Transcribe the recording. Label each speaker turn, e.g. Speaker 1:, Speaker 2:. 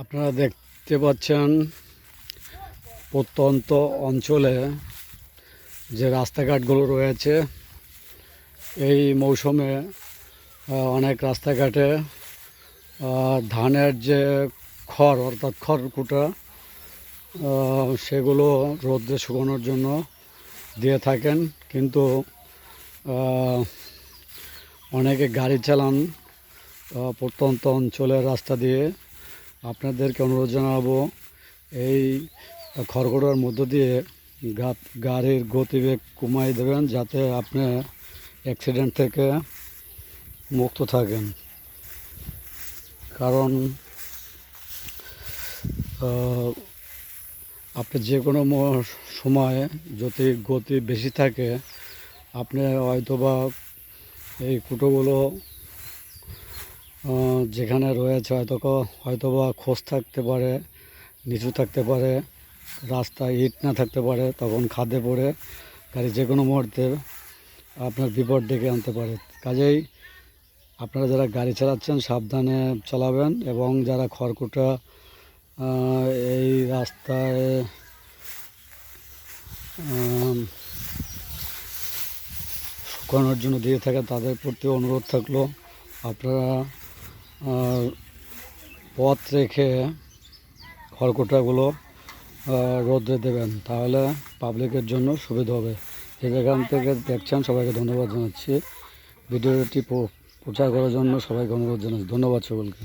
Speaker 1: আপনারা দেখতে পাচ্ছেন প্রত্যন্ত অঞ্চলে যে রাস্তাঘাটগুলো রয়েছে, এই মৌসুমে অনেক রাস্তাঘাটে ধানের যে খড়, অর্থাৎ খড়কুটা সেগুলো রোদ্রে শুকানোর জন্য দিয়ে থাকেন। কিন্তু অনেকে গাড়ি চালান প্রত্যন্ত অঞ্চলের রাস্তা দিয়ে আপনাদেরকে অনুরোধ জানাব, এই খড়গড়ার মধ্য দিয়ে গাড়ির গতিবেগ কমাই দেবেন যাতে আপনি অ্যাক্সিডেন্ট থেকে মুক্ত থাকেন। কারণ আপনি যে কোনো সময়ে যদি গতি বেশি থাকে, আপনি হয়তোবা এই কুটোগুলো যেখানে রয়েছে হয়তো হয়তো বা খোঁজ থাকতে পারে, নিচু থাকতে পারে রাস্তায় ইট না থাকতে পারে, তখন খাদে পড়ে গাড়ি যে কোনো মুহূর্তে আপনার বিপদ ডেকে আনতে পারে। কাজেই আপনারা যারা গাড়ি চালাচ্ছেন, সাবধানে চালাবেন এবং যারা খড়কুটা এই রাস্তায় শুকানোর জন্য দিয়ে থাকে তাদের প্রতি অনুরোধ থাকল, আপনারা পথ রেখে খড়কুটাগুলো রোদ্রে দেবেন। তাহলে পাবলিকের জন্য সুবিধা হবে। যে থেকে দেখছেন, সবাইকে ধন্যবাদ জানাচ্ছি। ভিডিওটি প্রচার করার জন্য সবাইকে অনুরোধ জানাচ্ছি। ধন্যবাদ সকলকে।